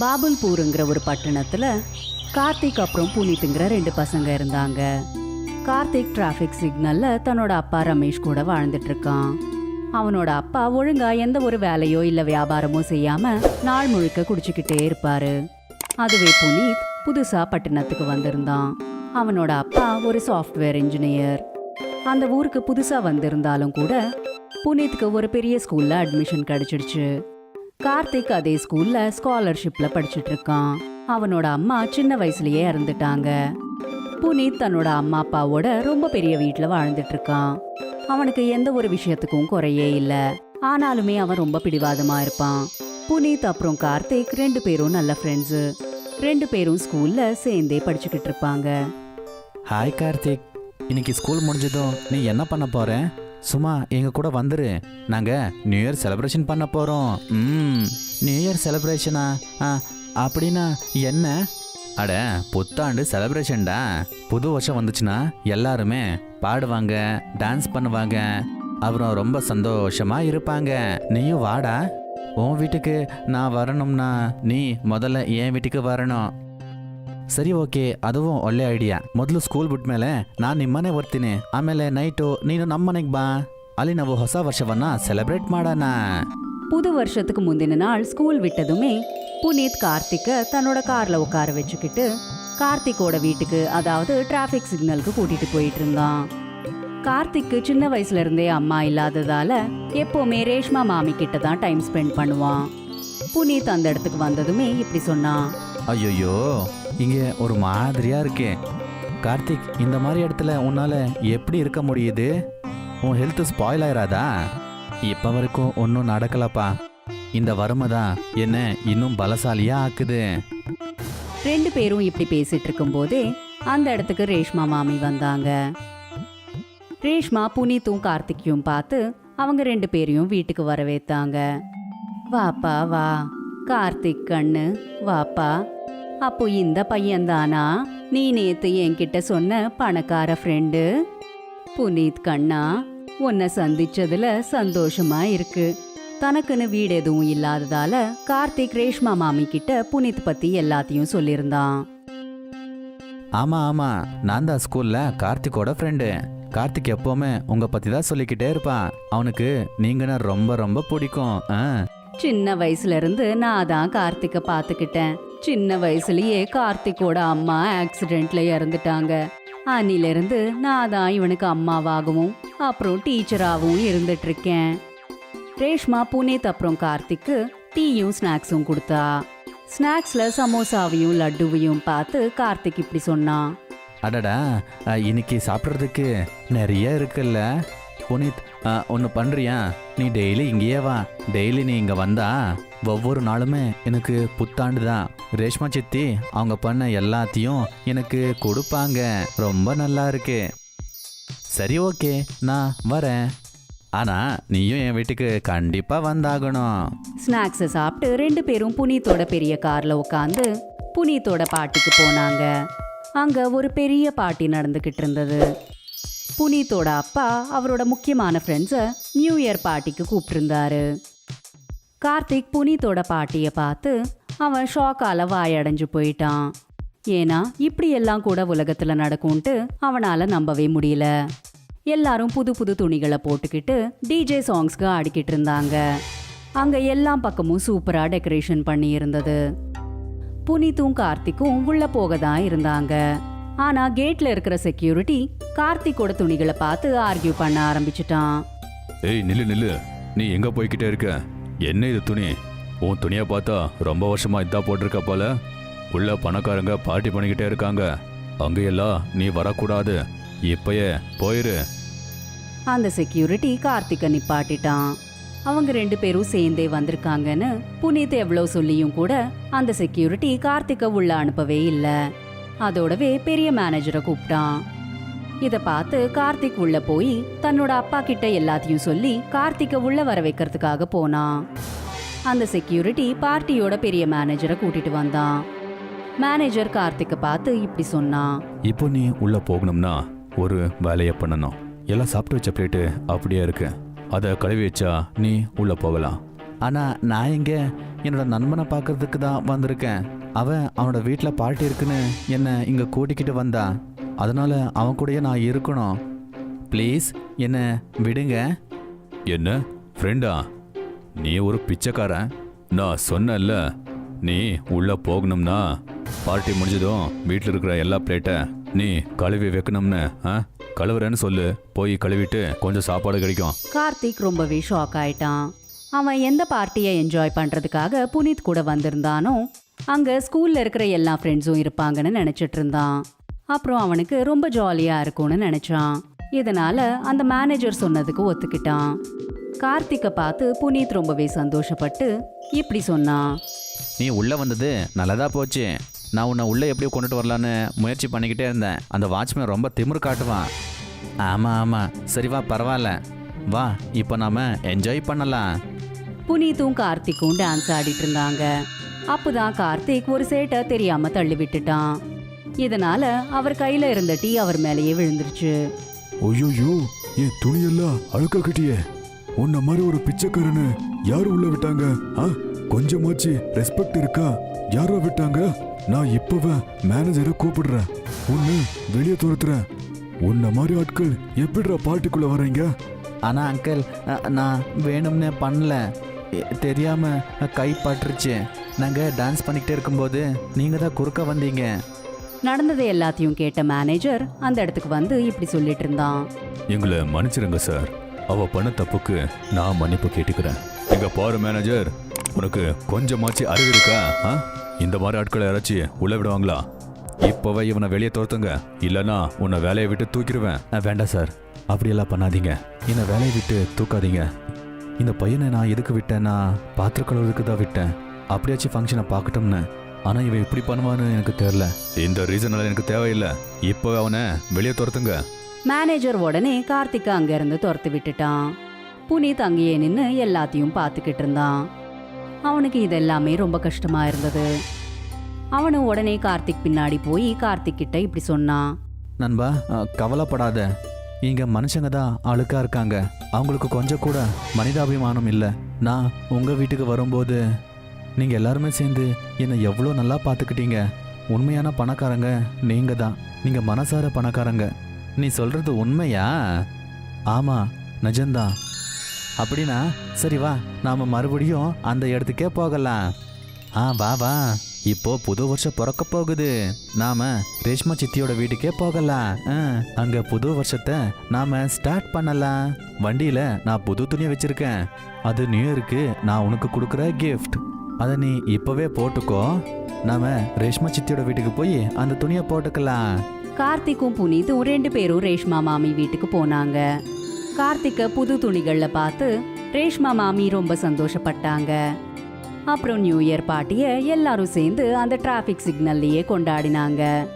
பாபுல்பூருங்கிற ஒரு பட்டணத்தில் கார்த்திக் அப்புறம் புனித்துங்கிற ரெண்டு பசங்க இருந்தாங்க. கார்த்திக் டிராஃபிக் சிக்னலில் தன்னோட அப்பா ரமேஷ் கூட வாழ்ந்துட்டு இருக்கான். அவனோட அப்பா ஒழுங்கா எந்த ஒரு வேலையோ இல்லை வியாபாரமோ செய்யாம நாள் முழுக்க குடிச்சுக்கிட்டே இருப்பாரு. அதுவே புனீத் புதுசா பட்டணத்துக்கு வந்திருந்தான். அவனோட அப்பா ஒரு சாஃப்ட்வேர் இன்ஜினியர் அந்த ஊருக்கு புதுசா வந்திருந்தாலும் கூட புனீத்துக்கு ஒரு பெரிய ஸ்கூல்ல அட்மிஷன் கிடைச்சிடுச்சு. கார்த்திக் அதே ஸ்கூல்ல ஸ்காலர்ஷிப்ல படிச்சுட்டு இருக்கான் அவனோட அம்மா சின்ன வயசுலயே இறந்துட்டாங்க. புனித் தன்னோட அம்மா அப்பாவோட ரொம்ப பெரிய வீட்டில் வாழ்ந்துட்டு இருக்கான் அவனுக்கு எந்த ஒரு விஷயத்துக்கும் குறையே இல்ல. ஆனாலுமே அவன் ரொம்ப பிடிவாதமா இருப்பான். புனீத் அப்புறம் கார்த்திக் ரெண்டு பேரும் நல்ல ஃப்ரெண்ட்ஸ் ரெண்டு பேரும் ஸ்கூல்ல சேர்ந்தே படிச்சுக்கிட்டு இருப்பாங்க ஹாய் கார்த்திக். இன்னைக்கு ஸ்கூல் முடிஞ்சதும் நீ என்ன பண்ண போறேன் சும்மா எங்க கூட வந்துரு. நாங்க நியூ இயர் செலிப்ரேஷன் பண்ண போறோம். ம் நியூ இயர் செலிப்ரேஷனா ஆ? அப்படின்னா என்ன? அட புத்தாண்டு செலிப்ரேஷன்டா புது வருஷம் வந்துச்சுன்னா எல்லாருமே பாடுவாங்க டான்ஸ் பண்ணுவாங்க. அப்புறம் ரொம்ப சந்தோஷமா இருப்பாங்க. நீயும் வாடா. உன் வீட்டுக்கு நான் வரணும்னா நீ முதல்ல என் வீட்டுக்கு வரணும். ಸರಿ ಓಕೆ ಅದು ಒಳ್ಳೆ ಐಡಿಯಾ ಮೊದಲು ಸ್ಕೂಲ್ ಬಿಟ್ಮೇಲೆ ನಾನು ನಿಮ್ಮನೆ ಬರ್ತೀನಿ ಆಮೇಲೆ ನೈಟು ನೀನು ನಮ್ಮನೆಗೆ ಬಾ ಅಲ್ಲಿ ನಾವು ಹೊಸ ವರ್ಷವನ್ನ ಸೆಲೆಬ್ರೇಟ್ ಮಾಡೋಣ புது வருஷத்துக்கு முந்தின நாள் ஸ்கூல் விட்டதுமே புனீத் கார்த்திக்க தன்னோட கார்ல உட்கார வச்சுக்கிட்டு கார்த்திக்கோட வீட்டுக்கு அதாவது டிராஃபிக் சிக்னலுக்கு கூட்டிட்டு போயிட்டு இருந்தான் கார்த்திக்கு சின்ன வயசுல இருந்தே அம்மா இல்லாததால எப்பவுமே ரேஷ்மா மாமி கிட்ட தான் டைம் ஸ்பெண்ட் பண்ணுவான் புனீத் அந்த இடத்துக்கு வந்ததுமே இப்படி சொன்னான் ஐயோ இங்கே ஒரு மாதிரியாக இருக்கே. கார்த்திக் இந்த மாதிரி இடத்துல உன்னால் எப்படி இருக்க முடியுது? உன் ஹெல்த் ஸ்பாயில் ஆயிராதா? இப்போ வரைக்கும் ஒன்றும் நடக்கலப்பா. இந்த வறுமை தான் என்ன இன்னும் பலசாலியாக ஆக்குது. ரெண்டு பேரும் இப்படி பேசிட்டு இருக்கும்போதே அந்த இடத்துக்கு ரேஷ்மா மாமி வந்தாங்க. ரேஷ்மா புனித்தும் கார்த்திக்கையும் பார்த்து அவங்க ரெண்டு பேரையும் வீட்டுக்கு வரவேத்தாங்க. வாப்பா வா. கார்த்திக் கண்ணு வாப்பா. அப்போ இந்த பையன்தானா? நீ நேத்து என்கிட்ட சொன்ன பணக்கார ஃப்ரெண்டு புனீத் கண்ணா உன்னை சந்திச்சதுல சந்தோஷமா இருக்கு. தனக்குன்னு வீடு எதுவும் இல்லாததால கார்த்திக் ரேஷ்மா மாமி கிட்ட புனித் பத்தி எல்லாத்தையும் சொல்லியிருந்தான் ஆமா ஆமா. நான் தான் ஸ்கூல்ல கார்த்திக்கோட ஃப்ரெண்டு கார்த்திக் எப்பவுமே உங்க பத்தி தான் சொல்லிக்கிட்டே இருப்பான். அவனுக்கு நீங்கன்னா ரொம்ப ரொம்ப பிடிக்கும். சின்ன வயசுல இருந்து நான் தான் கார்த்திக்க பாத்துக்கிட்டேன். சின்ன வயசுலயே கார்த்திக்கோட அம்மா ஆக்சிடென்ட்ல இறந்துட்டாங்க. அன்னிலிருந்து நான் தான் இவனுக்கு அம்மாவாகவும் அப்புறம் டீச்சராகவும் இருந்துட்டு இருக்கேன் ரேஷ்மா புனேத் அப்புறம் கார்த்திக்கு டீயும் ஸ்நாக்ஸும் கொடுத்தா. ஸ்நாக்ஸ்ல சமோசாவையும் லட்டுவையும் பார்த்து கார்த்திக் இப்படி சொன்னான். அடடா இன்னைக்கு சாப்பிட்றதுக்கு நிறைய இருக்குல்ல? புனித் ஒன்று பண்ணுறியா நீ டெய்லி இங்கேயே வா. டெய்லி நீ இங்கே வந்தா ஒவ்வொரு நாளுமே எனக்கு புத்தாண்டு தான் ரேஷ்மா சித்தி அவங்க பண்ண எல்லாத்தையும் எனக்கு கொடுப்பாங்க. ரொம்ப நல்லா இருக்கு. சரி ஓகே. நான் வரேன். ஆனா நீயும் என் வீட்டுக்கு கண்டிப்பா வந்தாகணும். ஸ்நாக்ஸை சாப்பிட்டு ரெண்டு பேரும் புனீத்தோட பெரிய கார்ல உட்காந்து புனீத்தோட பாட்டிக்கு போனாங்க. அங்க ஒரு பெரிய பாட்டி நடந்துகிட்டு இருந்தது. புனீத்தோட அப்பா அவரோட முக்கியமான ஃப்ரெண்ட்ஸை நியூ இயர் பார்ட்டிக்கு கூப்பிட்டுருந்தாரு. கார்த்திக் புனீத்தோட பாட்டியை பார்த்து அவன் ஷாக்கால வாயடைஞ்சு போயிட்டான். ஏன்னா இப்படி எல்லாம் கூட உலகத்தில் நடக்கும்ட்டு அவனால் நம்பவே முடியல. எல்லாரும் புது புது துணிகளை போட்டுக்கிட்டு டிஜே சாங்ஸ்க்கு ஆடிக்கிட்டு இருந்தாங்க. அங்கே எல்லா பக்கமும் சூப்பராக டெக்கரேஷன் பண்ணி இருந்தது புனித்தும் கார்த்திக்கும் உள்ள போக தான் இருந்தாங்க. ஆனா கேட்ல இருக்கிற செக்யூரிட்டி கார்த்திக்கோட துணிகளை பார்த்து ஆர்கியூ பண்ண ஆரம்பிச்சிட்டான். ஏய் நில்லு நில்லு. நீ எங்க போய்கிட்டே இருக்க? என்ன இது துணி? உன் துணியை பார்த்தா ரொம்ப வருஷமா இதான் போட்டிருக்க போல. உள்ள பணக்காரங்க பார்ட்டி பண்ணிக்கிட்டே இருக்காங்க. அங்கெல்லாம் நீ வரக்கூடாது. இப்பயே போயிரு. அந்த செக்யூரிட்டி கார்த்திக்க நிப்பாட்டிட்டான். அவங்க ரெண்டு பேரும் சேர்ந்தே வந்திருக்காங்கன்னு புனித் எவ்வளவு சொல்லியும் கூட அந்த செக்யூரிட்டி கார்த்திக்க உள்ள அனுப்பவே இல்ல. அதோடவே பெரிய மேனேஜரை கூப்பிட்டான். இத பார்த்து கார்த்திக் உள்ள போய் தன்னோட அப்பா கிட்ட எல்லாத்தையும் சொல்லி கார்த்திக்க உள்ள வர வைக்கிறதுக்காக போனான். அந்த செக்யூரிட்டி பார்ட்டியோட பெரிய மேனேஜரை கூட்டிட்டு வந்தான். மேனேஜர் கார்த்திக்க பார்த்து இப்படி சொன்னான். இப்போ நீ உள்ள போகணும்னா ஒரு வேலையை பண்ணணும். எல்லாம் சாப்பிட்டு வச்ச பிளேட்டு அப்படியே இருக்கு. அதை கழுவி வச்சா நீ உள்ள போகலாம். ஆனா நான் எங்க என்னோட நண்பனை பார்க்கறதுக்கு தான் வந்திருக்கேன். அவன் அவனோட வீட்டில் பார்ட்டி இருக்குன்னு என்னை இங்கே கூட்டிக்கிட்டு வந்தான் அதனால அவன் கூடயே நான் இருக்கணும். ப்ளீஸ் என்னை விடுங்க. என்ன? ஃப்ரெண்டா நீ ஒரு பிச்சைக்காரன். நான் சொன்னேன்ல நீ உள்ள போகணும்னா பார்ட்டி முடிஞ்சதும் வீட்டில் இருக்கிற எல்லா பிளேட்டை நீ கழுவி வைக்கணும்னு ஆ? கழுவுறேன்னு சொல்லு. போய் கழுவிட்டு கொஞ்சம் சாப்பாடு கிடைக்கும். கார்த்திக் ரொம்பவே ஷாக் ஆயிட்டான். அவன் எந்த பார்ட்டியை என்ஜாய் பண்றதுக்காக புனித் கூட வந்திருந்தானோ அங்க ஸ்கூல்ல இருக்கிற எல்லா ஃப்ரெண்ட்ஸும் இருப்பாங்கன்னு நினைச்சிட்டு இருந்தான். அப்புறம் அவனுக்கு ரொம்ப ஜாலியா இருக்கும்னு நினைச்சான். இதனால அந்த மேனேஜர் சொன்னதுக்கு ஒத்துக்கிட்டான். கார்த்திக்கை பார்த்து புனித் ரொம்பவே சந்தோஷப்பட்டு இப்படி சொன்னான். நீ உள்ளே வந்தது நல்லதா போச்சு. நான் உன்னை உள்ளே எப்படி கொண்டுட்டு வரலான்னு முயற்சி பண்ணிக்கிட்டே இருந்தேன். அந்த வாட்ச்மேன் ரொம்ப திமிரு காட்டுவான். ஆமாம் ஆமாம் சரி வா பரவாயில்ல. வா இப்போ நாம என்ஜாய் பண்ணலாம். புனீத்தும் கார்த்திக்கும் டான்ஸ் ஆடிட்டு இருந்தாங்க. அப்பதான் கார்த்திக் ஒரு சேட்டை தெரியாம தள்ளி விட்டுட்டான் இதனால அவர் கையில இருந்த டீ அவர் மேலேயே விழுந்துருச்சு. ஐயோயோ என் துணியெல்லாம் அழுக்காக்கிட்டியே உன்ன மாதிரி ஒரு பிச்சைக்காரனு யாரு உள்ள விட்டாங்க? ஆ கொஞ்சமாச்சு ரெஸ்பெக்ட் இருக்கா? யாரோ விட்டாங்க? நான் இப்பவே மேனேஜரை கூப்பிடுறேன். உன்னை வெளியே துரத்துறேன். உன்ன மாதிரி ஆட்கள் எப்படிடா பார்ட்டிக்குள்ள வர்றீங்க? ஆனால் அங்கிள் நான் வேணும்னே பண்ணல. எ- தெரியாம கை பட்டுருச்சு. நாங்கள் டான்ஸ் பண்ணிக்கிட்டே இருக்கும்போது நீங்கள் தான் குறுக்க வந்தீங்க. நடந்தது எல்லாத்தையும் கேட்ட மேனேஜர் அந்த இடத்துக்கு வந்து இப்படி சொல்லிட்டு இருந்தான். எங்களை மன்னிச்சிருங்க சார் அவ பண்ண தப்புக்கு நான் மன்னிப்பு கேட்டுக்கிறேன். எங்க பாரு மேனேஜர் உனக்கு கொஞ்சமாச்சு அறிவு இருக்கா? ஆ? இந்த மாதிரி ஆட்களை யாராச்சும் உள்ள விடுவாங்களா? இப்போவே இவனை வெளியே துரத்துங்க. இல்லைன்னா உன்னை வேலையை விட்டு தூக்கிடுவேன். அ, வேண்டாம் சார் அப்படியெல்லாம் பண்ணாதீங்க. என்னை வேலையை விட்டு தூக்காதீங்க. இந்த பையனை நான் எதுக்கு விட்டேன்னா பாத்திர கழுவுறதுக்கு தான் விட்டேன். அப்படியாச்சும் ஃபங்க்ஷனை பார்க்கட்டும்னு. ஆனால் இவன் இப்படி பண்ணுவான்னு எனக்கு தெரில. இந்த ரீசனால எனக்கு தேவையில்லை. இப்போ அவனை வெளியே துரத்துங்க. மேனேஜர் உடனே கார்த்திக்க அங்கிருந்து துரத்து விட்டுட்டான். புனித் அங்கேயே நின்று எல்லாத்தையும் பார்த்துக்கிட்டு இருந்தான். அவனுக்கு இதெல்லாமே ரொம்ப கஷ்டமா இருந்தது. அவனும் உடனே கார்த்திக் பின்னாடி போய் கார்த்திக் கிட்ட இப்படி சொன்னான். நண்பா கவலைப்படாத. இங்க மனுஷங்க தான் அழுக்கா இருக்காங்க. அவங்களுக்கு கொஞ்சம் கூட மனிதாபிமானம் இல்லை. நான் உங்க வீட்டுக்கு வரும்போது நீங்க எல்லாருமே சேர்ந்து என்னை எவ்வளோ நல்லா பார்த்துக்கிட்டீங்க. உண்மையான பணக்காரங்க நீங்க தான். நீங்க மனசார பணக்காரங்க. நீ சொல்றது உண்மையா? ஆமா நிஜம்தான். அப்படின்னா சரி வா நாம மறுபடியும் அந்த இடத்துக்கே போகலாம். ஆ வா வா. இப்போ புது வருஷம் பிறக்க போகுது. நாம ரேஷ்மா சித்தியோட வீட்டுக்கே போகலாம். ஆ, அங்க புது வருஷத்தை நாம ஸ்டார்ட் பண்ணலாம். வண்டியில நான் புது துணியை வச்சிருக்கேன். அது நியூ இயருக்கு நான் உனக்கு கொடுக்குற கிஃப்ட் அதை நீ இப்பவே போட்டுக்கோ. நாம ரேஷ்மா சித்தியோட வீட்டுக்கு போய் அந்த துணியை போட்டுக்கலாம். கார்த்திக்கும் புனித்தும் ரெண்டு பேரும் ரேஷ்மா மாமி வீட்டுக்கு போனாங்க. கார்த்திக்க புது துணிகள்ல பார்த்து ரேஷ்மா மாமி ரொம்ப சந்தோஷப்பட்டாங்க. அப்புறம் நியூ இயர் பார்ட்டியை எல்லாரும் சேர்ந்து அந்த டிராஃபிக் சிக்னல்லையே கொண்டாடினாங்க.